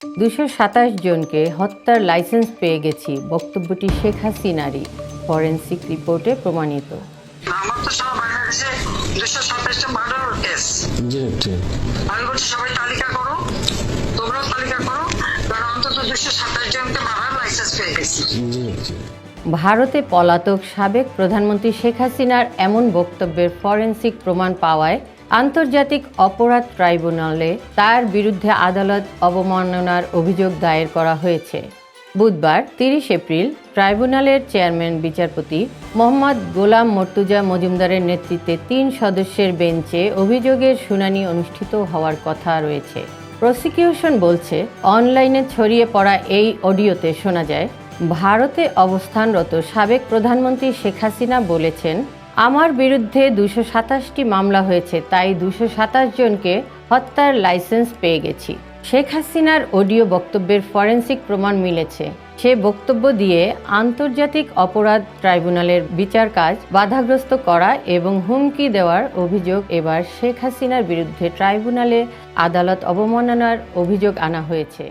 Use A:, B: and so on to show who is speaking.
A: দুশো সাতাশ জনকে হত্যার লাইসেন্স পেয়ে গেছি বক্তব্যটি শেখ হাসিনারই ফরেন্সিক রিপোর্টে প্রমাণিত।
B: আমার তো সব বাংলাদেশে দুশো সাতাশটা মার্ডার কেস আমি বলছি সবাই তালিকা করো তোমরাও তালিকা করো কারণ অন্তত দুশো সাতাশ জনকে মারার লাইসেন্স পেয়ে গেছি।
C: জি জি।
A: ভারতে পলাতক সাবেক প্রধানমন্ত্রী শেখ হাসিনার এমন বক্তব্যের ফরেন্সিক প্রমাণ পাওয়ায় আন্তর্জাতিক অপরাধ ট্রাইব্যুনালে তার বিরুদ্ধে আদালত অবমাননার অভিযোগ দায়ের করা হয়েছে। বুধবার তিরিশ এপ্রিল ট্রাইব্যুনালের চেয়ারম্যান বিচারপতি মোহাম্মদ গোলাম মর্তুজা মজুমদারের নেতৃত্বে তিন সদস্যের বেঞ্চে অভিযোগের শুনানি অনুষ্ঠিত হওয়ার কথা রয়েছে। প্রসিকিউশন বলছে, অনলাইনে ছড়িয়ে পড়া এই অডিওতে শোনা যায়, ভারতে অবস্থানরত সাবেক প্রধানমন্ত্রী শেখ হাসিনা বলেছেন আমার বিরুদ্ধে দুশো সাতাশটি মামলা হয়েছে, তাই দুশো সাতাশ জনকে হত্যার লাইসেন্স পেয়ে গেছি। শেখ হাসিনার অডিও বক্তব্যের ফরেন্সিক প্রমাণ মিলেছে। সে বক্তব্য দিয়ে আন্তর্জাতিক অপরাধ ট্রাইব্যুনালের বিচার কাজ বাধাগ্রস্ত করা এবং হুমকি দেওয়ার অভিযোগ এবার শেখ হাসিনার বিরুদ্ধে ট্রাইব্যুনালে আদালত অবমাননার অভিযোগ আনা হয়েছে।